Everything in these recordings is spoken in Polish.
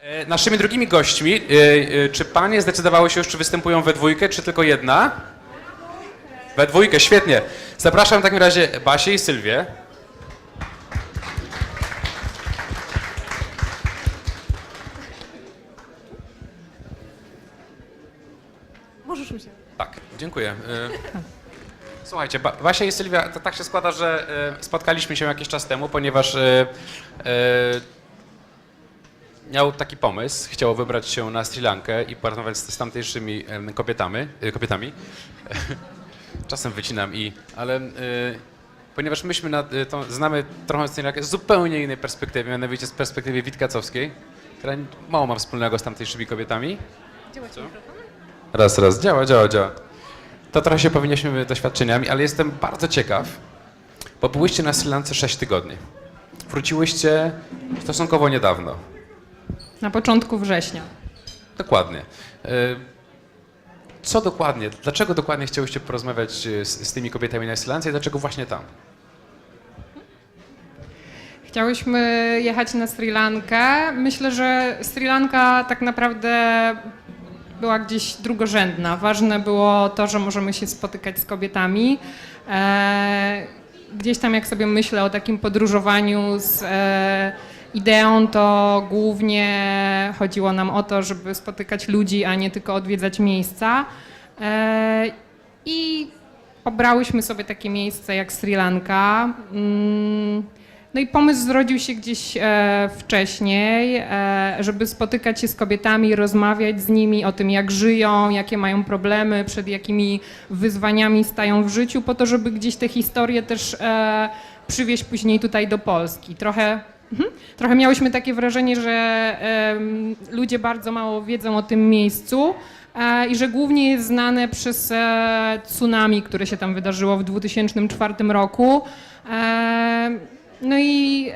E, Naszymi drugimi gośćmi, e, e, czy panie zdecydowały się już, czy występują we dwójkę, czy tylko jedna? We dwójkę, świetnie. Zapraszam w takim razie Basię i Sylwię. Możesz mi się. Tak, dziękuję. Słuchajcie, ba Basia i Sylwia, to tak się składa, że spotkaliśmy się jakiś czas temu, ponieważ miał taki pomysł, chciał wybrać się na Sri Lankę i porozmawiać z, z tamtejszymi kobietami. e, kobietami. Czasem wycinam i, ale e, ponieważ myśmy na, e, to, znamy trochę Sri Lankę z zupełnie innej perspektywy, mianowicie z perspektywy witkacowskiej, która mało ma wspólnego z tamtejszymi kobietami. Co? Raz, raz, działa, działa, działa. To trochę się powinniśmy doświadczeniami, ale jestem bardzo ciekaw, bo byłyście na Sri Lance 6 tygodni. Wróciłyście stosunkowo niedawno. Na początku września. Dokładnie. Y, Co dokładnie, dlaczego dokładnie chciałyście porozmawiać y, z, z tymi kobietami na Sri Lance i dlaczego właśnie tam? Chciałyśmy jechać na Sri Lankę. Myślę, że Sri Lanka tak naprawdę była gdzieś drugorzędna. Ważne było to, że możemy się spotykać z kobietami. E, gdzieś tam, jak sobie myślę o takim podróżowaniu z e, ideą, to głównie chodziło nam o to, żeby spotykać ludzi, a nie tylko odwiedzać miejsca. E, I obrałyśmy sobie takie miejsce jak Sri Lanka. Mm, No i pomysł zrodził się gdzieś e, wcześniej, e, żeby spotykać się z kobietami, rozmawiać z nimi o tym, jak żyją, jakie mają problemy, przed jakimi wyzwaniami stają w życiu, po to, żeby gdzieś te historie też przywieźć później tutaj do Polski. Trochę, mhm, trochę miałyśmy takie wrażenie, że em, ludzie bardzo mało wiedzą o tym miejscu. E, I że głównie jest znane przez e, tsunami, które się tam wydarzyło w 2004 roku. E, no i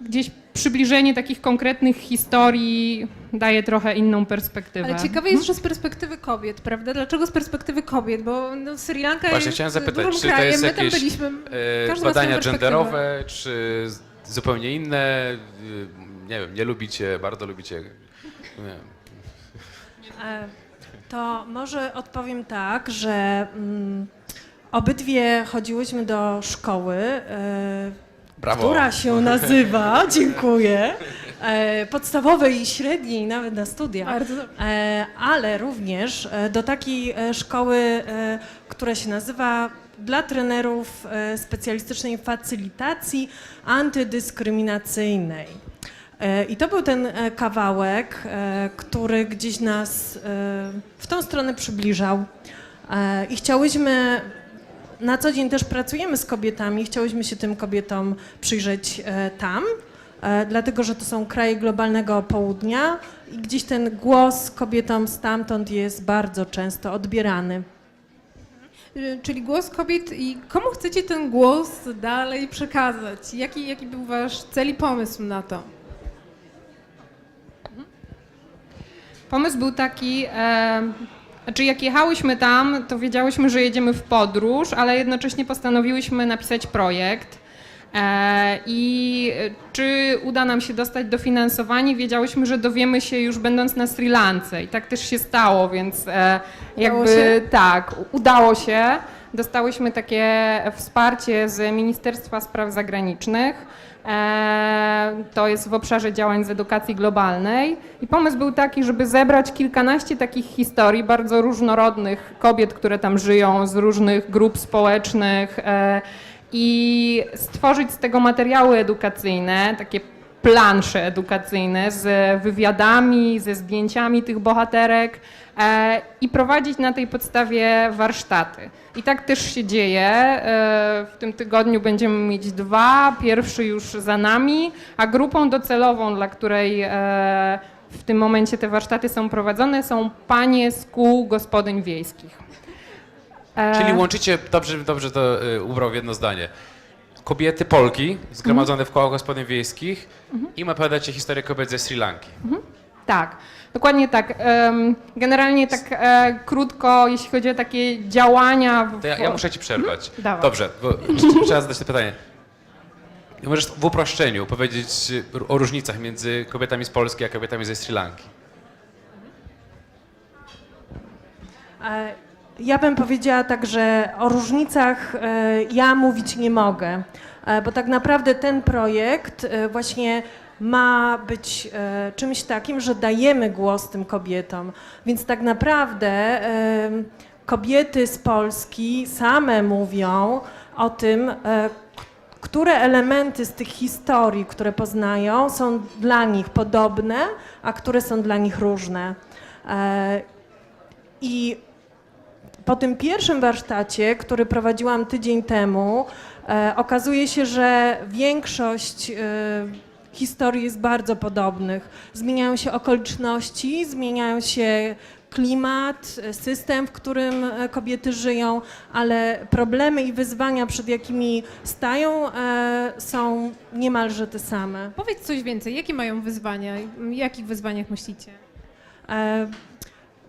gdzieś przybliżenie takich konkretnych historii daje trochę inną perspektywę. Ale ciekawe jest, że z perspektywy kobiet, prawda? Dlaczego z perspektywy kobiet? Bo no, Sri Lanka Właśnie jest chciałem zapytać, dużym czy to krajem, jest my tam jakieś byliśmy. e, każdy ma swoją badania perspektywę. genderowe, czy z- zupełnie inne? Y, Nie wiem, nie lubicie, bardzo lubicie. Nie. E, To może odpowiem tak, że mm, obydwie chodziłyśmy do szkoły, e, Brawo. która się nazywa, dziękuję, e, podstawowej i średniej, nawet na studiach, ale również do takiej szkoły, która się nazywa dla trenerów e, specjalistycznej facylitacji antydyskryminacyjnej. E, I to był ten e, kawałek, który gdzieś nas w tą stronę przybliżał. I chciałyśmy, na co dzień też pracujemy z kobietami, chciałyśmy się tym kobietom przyjrzeć tam, dlatego że to są kraje globalnego południa i gdzieś ten głos kobietom stamtąd jest bardzo często odbierany. Y, Czyli głos kobiet i komu chcecie ten głos dalej przekazać? Jaki, jaki był wasz cel i pomysł na to? Pomysł był taki, e, znaczy jak jechałyśmy tam, to wiedziałyśmy, że jedziemy w podróż, ale jednocześnie postanowiłyśmy napisać projekt. E, I czy uda nam się dostać dofinansowanie, wiedziałyśmy, że dowiemy się już będąc na Sri Lance. I tak też się stało, więc e, jakby się? tak, udało się. Dostałyśmy takie wsparcie z Ministerstwa Spraw Zagranicznych. E, To jest w obszarze działań z edukacji globalnej. I pomysł był taki, żeby zebrać kilkanaście takich historii bardzo różnorodnych kobiet, które tam żyją, z różnych grup społecznych e, i stworzyć z tego materiały edukacyjne, takie plansze edukacyjne z wywiadami, ze zdjęciami tych bohaterek e, i prowadzić na tej podstawie warsztaty. I tak też się dzieje. E, w tym tygodniu będziemy mieć dwa, pierwszy już za nami, a grupą docelową, dla której e, w tym momencie te warsztaty są prowadzone, są panie z kół gospodyń wiejskich. E, Czyli łączycie, dobrze, dobrze to y, ubrał w jedno zdanie. Kobiety Polki zgromadzone w kołach gospodyń wiejskich i opowiadacie historię kobiet ze Sri Lanki. Tak, dokładnie tak. Em, Generalnie tak e, krótko, jeśli chodzi o takie działania. W, To ja, ja muszę ci przerwać. Dawaj. Dobrze, bo trzeba zadać to pytanie. Możesz w uproszczeniu powiedzieć y, o różnicach między kobietami z Polski a kobietami ze Sri Lanki. E, Ja bym powiedziała tak, że o różnicach e, ja mówić nie mogę, e, bo tak naprawdę ten projekt e, właśnie ma być czymś takim, że dajemy głos tym kobietom. Więc tak naprawdę kobiety z Polski same mówią o tym, które elementy z tych historii, które poznają, są dla nich podobne, a które są dla nich różne. I po tym pierwszym warsztacie, który prowadziłam tydzień temu, e, okazuje się, że większość e, historii jest bardzo podobnych. Zmieniają się okoliczności, zmieniają się klimat, system, w którym e, kobiety żyją, ale problemy i wyzwania, przed jakimi stają, e, są niemalże te same. Powiedz coś więcej, jakie mają wyzwania? Jakich wyzwaniach myślicie? E,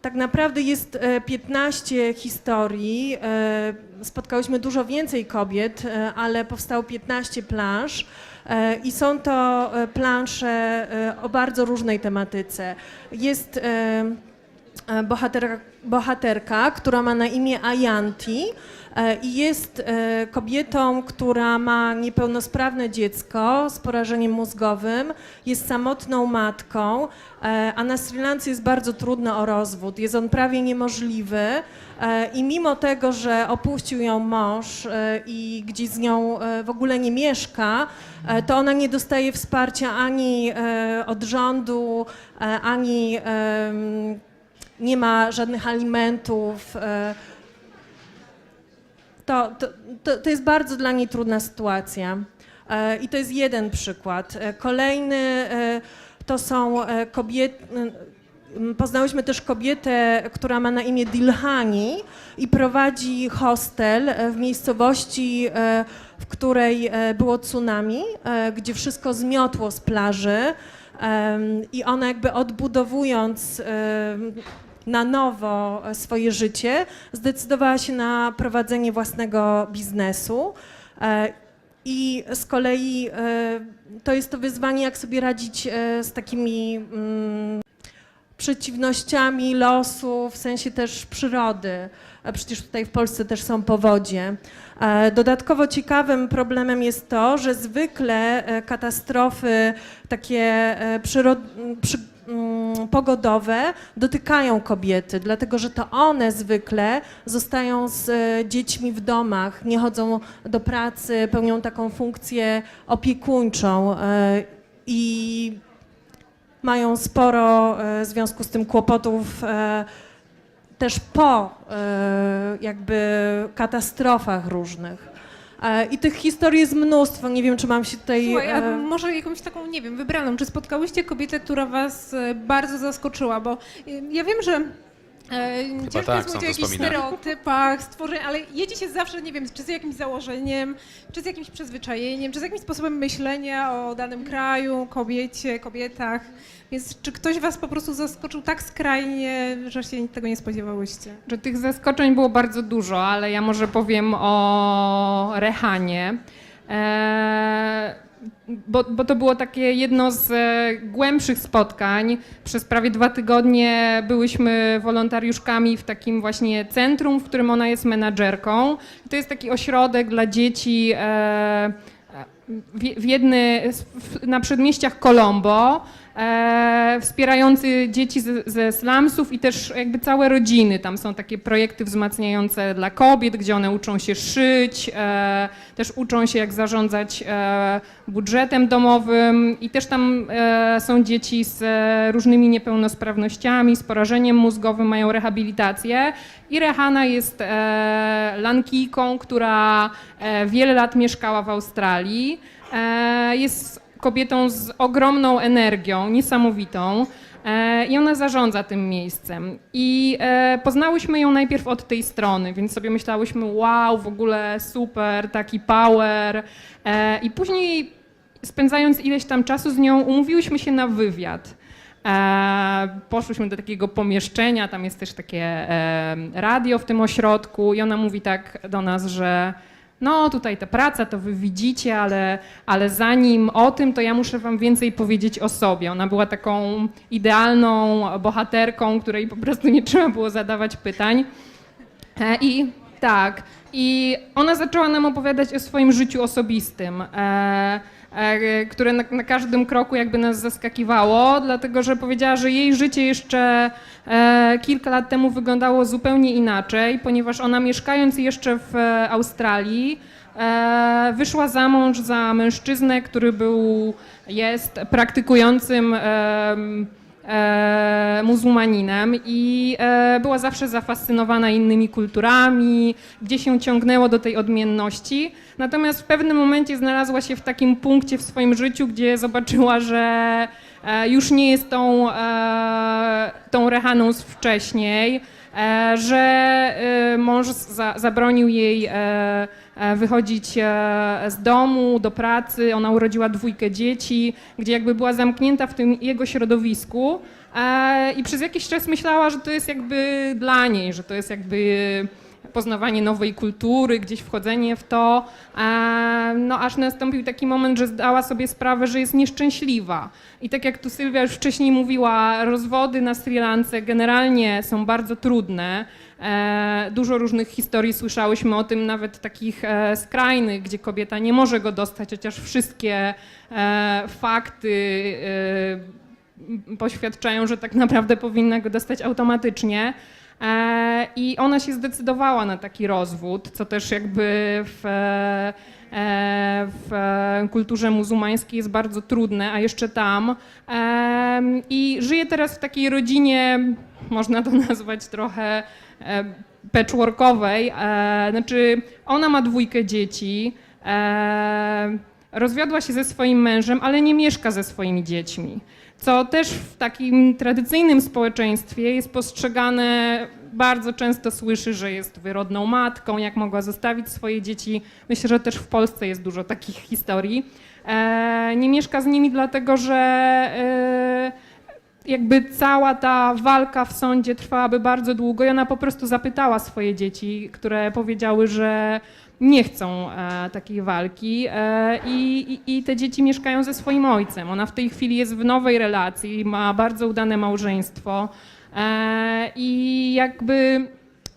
Tak naprawdę jest e, 15 historii. e, Spotkałyśmy dużo więcej kobiet, e, ale powstało 15 plansz. e, I są to e, plansze e, o bardzo różnej tematyce. Jest e, e, bohaterka, bohaterka, która ma na imię Ayanti e, i jest e, kobietą, która ma niepełnosprawne dziecko z porażeniem mózgowym, jest samotną matką, e, a na Sri Lance jest bardzo trudno o rozwód. Jest on prawie niemożliwy e, i mimo tego, że opuścił ją mąż e, i gdzieś z nią e, w ogóle nie mieszka, e, to ona nie dostaje wsparcia ani e, od rządu, e, ani nie ma żadnych alimentów. e, To, to, to, jest bardzo dla niej trudna sytuacja. E, I to jest jeden przykład. E, Kolejny to są kobiety. Poznałyśmy też kobietę, która ma na imię Dilhani i prowadzi hostel w miejscowości, w której było tsunami, gdzie wszystko zmiotło z plaży. I ona jakby odbudowując na nowo e, swoje życie, zdecydowała się na prowadzenie własnego biznesu. E, I z kolei e, to jest to wyzwanie, jak sobie radzić z takimi mm, przeciwnościami losu, w sensie też przyrody. A przecież tutaj w Polsce też są powodzie. E, Dodatkowo ciekawym problemem jest to, że zwykle e, katastrofy takie e, pogodowe dotykają kobiety, dlatego że to one zwykle zostają z e, dziećmi w domach, nie chodzą do pracy, pełnią taką funkcję opiekuńczą e, i mają sporo e, w związku z tym kłopotów e, też po e, jakby katastrofach różnych. I tych historii jest mnóstwo. Nie wiem, czy mam się tutaj. Słuchaj, a może jakąś taką, nie wiem, wybraną. Czy spotkałyście kobietę, która was bardzo zaskoczyła? Bo ja wiem, że e, ciężko tak, jest są mówić o to jakichś stereotypach, stworzeniach, ale jedzie się zawsze, nie wiem, czy z jakimś założeniem, czy z jakimś przyzwyczajeniem, czy z jakimś sposobem myślenia o danym kraju, kobiecie, kobietach. Więc czy ktoś was po prostu zaskoczył tak skrajnie, że się tego nie spodziewałyście? Że tych zaskoczeń było bardzo dużo, ale ja może powiem o Rehanie. Eee, bo, bo to było takie jedno z e, głębszych spotkań. Przez prawie dwa tygodnie byłyśmy wolontariuszkami w takim właśnie centrum, w którym ona jest menadżerką. To jest taki ośrodek dla dzieci e, w, jedny, na przedmieściach Colombo, e, wspierający dzieci ze, ze slumsów i też jakby całe rodziny. Tam są takie projekty wzmacniające dla kobiet, gdzie one uczą się szyć, e, też uczą się jak zarządzać e, budżetem domowym i też tam e, są dzieci z e, różnymi niepełnosprawnościami, z porażeniem mózgowym, mają rehabilitację. I Rehana jest e, lankijką, która e, wiele lat mieszkała w Australii. E, jest kobietą z ogromną energią, niesamowitą. E, I ona zarządza tym miejscem. I e, poznałyśmy ją najpierw od tej strony, więc sobie myślałyśmy, wow, w ogóle super, taki power. E, I później, spędzając ileś tam czasu z nią, umówiłyśmy się na wywiad. Poszłyśmy do takiego pomieszczenia, tam jest też takie radio w tym ośrodku i ona mówi tak do nas, że no tutaj ta praca, to wy widzicie, ale, ale zanim o tym, to ja muszę wam więcej powiedzieć o sobie. Ona była taką idealną bohaterką, której po prostu nie trzeba było zadawać pytań. E, I tak, i ona zaczęła nam opowiadać o swoim życiu osobistym, e, które na, na każdym kroku jakby nas zaskakiwało, dlatego że powiedziała, że jej życie jeszcze e, kilka lat temu wyglądało zupełnie inaczej, ponieważ ona mieszkając jeszcze w e, Australii, e, wyszła za mąż za mężczyznę, który był, jest praktykującym e, muzułmaninem i e, była zawsze zafascynowana innymi kulturami, gdzie się ciągnęło do tej odmienności. Natomiast w pewnym momencie znalazła się w takim punkcie w swoim życiu, gdzie zobaczyła, że e, już nie jest tą, tą Rehaną z wcześniej, że mąż za, zabronił jej wychodzić e, z domu do pracy. Ona urodziła dwójkę dzieci, gdzie jakby była zamknięta w tym jego środowisku e, i przez jakiś czas myślała, że to jest jakby dla niej, że to jest jakby poznawanie nowej kultury, gdzieś wchodzenie w to, e, no aż nastąpił taki moment, że zdała sobie sprawę, że jest nieszczęśliwa. I tak jak tu Sylwia już wcześniej mówiła, rozwody na Sri Lance generalnie są bardzo trudne. E, dużo różnych historii słyszałyśmy o tym, nawet takich e, skrajnych, gdzie kobieta nie może go dostać, chociaż wszystkie e, fakty poświadczają, że tak naprawdę powinna go dostać automatycznie. I ona się zdecydowała na taki rozwód, co też jakby w, w kulturze muzułmańskiej jest bardzo trudne, a jeszcze tam. Em, I żyje teraz w takiej rodzinie, można to nazwać trochę e, patchworkowej. E, Znaczy, ona ma dwójkę dzieci. e, Rozwiodła się ze swoim mężem, ale nie mieszka ze swoimi dziećmi co też w takim tradycyjnym społeczeństwie jest postrzegane, bardzo często słyszy, że jest wyrodną matką, jak mogła zostawić swoje dzieci. Myślę, że też w Polsce jest dużo takich historii. E, nie mieszka z nimi dlatego, że e, jakby cała ta walka w sądzie trwałaby bardzo długo i ona po prostu zapytała swoje dzieci, które powiedziały, że nie chcą e, takiej walki e, i, i, te dzieci mieszkają ze swoim ojcem. Ona w tej chwili jest w nowej relacji, ma bardzo udane małżeństwo e, i jakby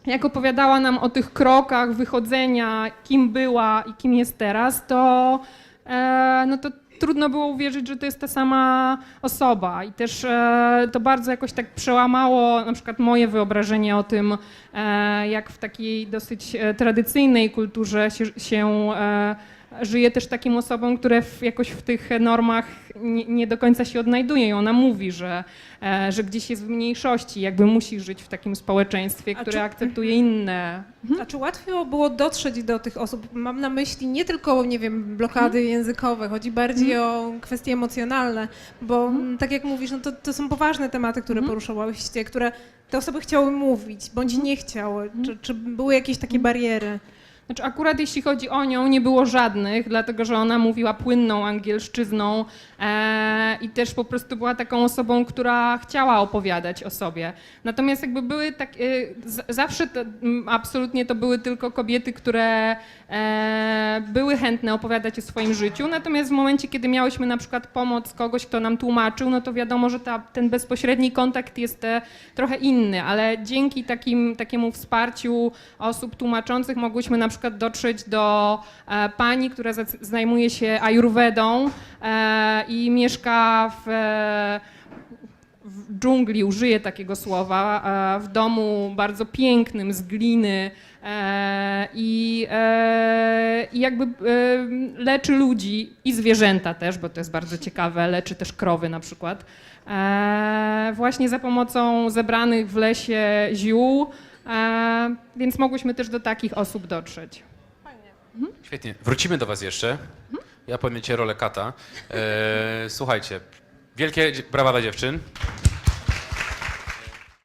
jak opowiadała nam o tych krokach wychodzenia, kim była i kim jest teraz, to, e, no to trudno było uwierzyć, że to jest ta sama osoba. I też e, to bardzo jakoś tak przełamało na przykład moje wyobrażenie o tym, e, jak w takiej dosyć e, tradycyjnej kulturze się, się e, żyje też takim osobom, które w, jakoś w tych normach nie, nie do końca się odnajdują. I ona mówi, że, e, że gdzieś jest w mniejszości, jakby musi żyć w takim społeczeństwie, które czy- akceptuje inne. A czy łatwo było dotrzeć do tych osób? Mam na myśli nie tylko, nie wiem, blokady językowe, chodzi bardziej o kwestie emocjonalne, bo mm, tak jak mówisz, no to, to są poważne tematy, które poruszałyście, które te osoby chciały mówić, bądź nie chciały. Czy, czy były jakieś takie bariery? Znaczy akurat jeśli chodzi o nią, nie było żadnych, dlatego że ona mówiła płynną angielszczyzną e, i też po prostu była taką osobą, która chciała opowiadać o sobie. Natomiast jakby były tak, e, z, zawsze to, absolutnie to były tylko kobiety, które e, były chętne opowiadać o swoim życiu, natomiast w momencie, kiedy miałyśmy na przykład pomoc kogoś, kto nam tłumaczył, no to wiadomo, że ta, ten bezpośredni kontakt jest e, trochę inny, ale dzięki takim, takiemu wsparciu osób tłumaczących mogłyśmy na przykład dotrzeć do e, pani, która zajmuje się ajurwedą e, i mieszka w, e, w dżungli, użyję takiego słowa, w domu bardzo pięknym, z gliny i, i jakby leczy ludzi i zwierzęta też, bo to jest bardzo ciekawe, leczy też krowy na przykład. Właśnie za pomocą zebranych w lesie ziół, więc mogłyśmy też do takich osób dotrzeć. Świetnie. Wrócimy do Was jeszcze. Ja pojmiecie rolę kata. E, słuchajcie, wielkie brawa dla dziewczyn.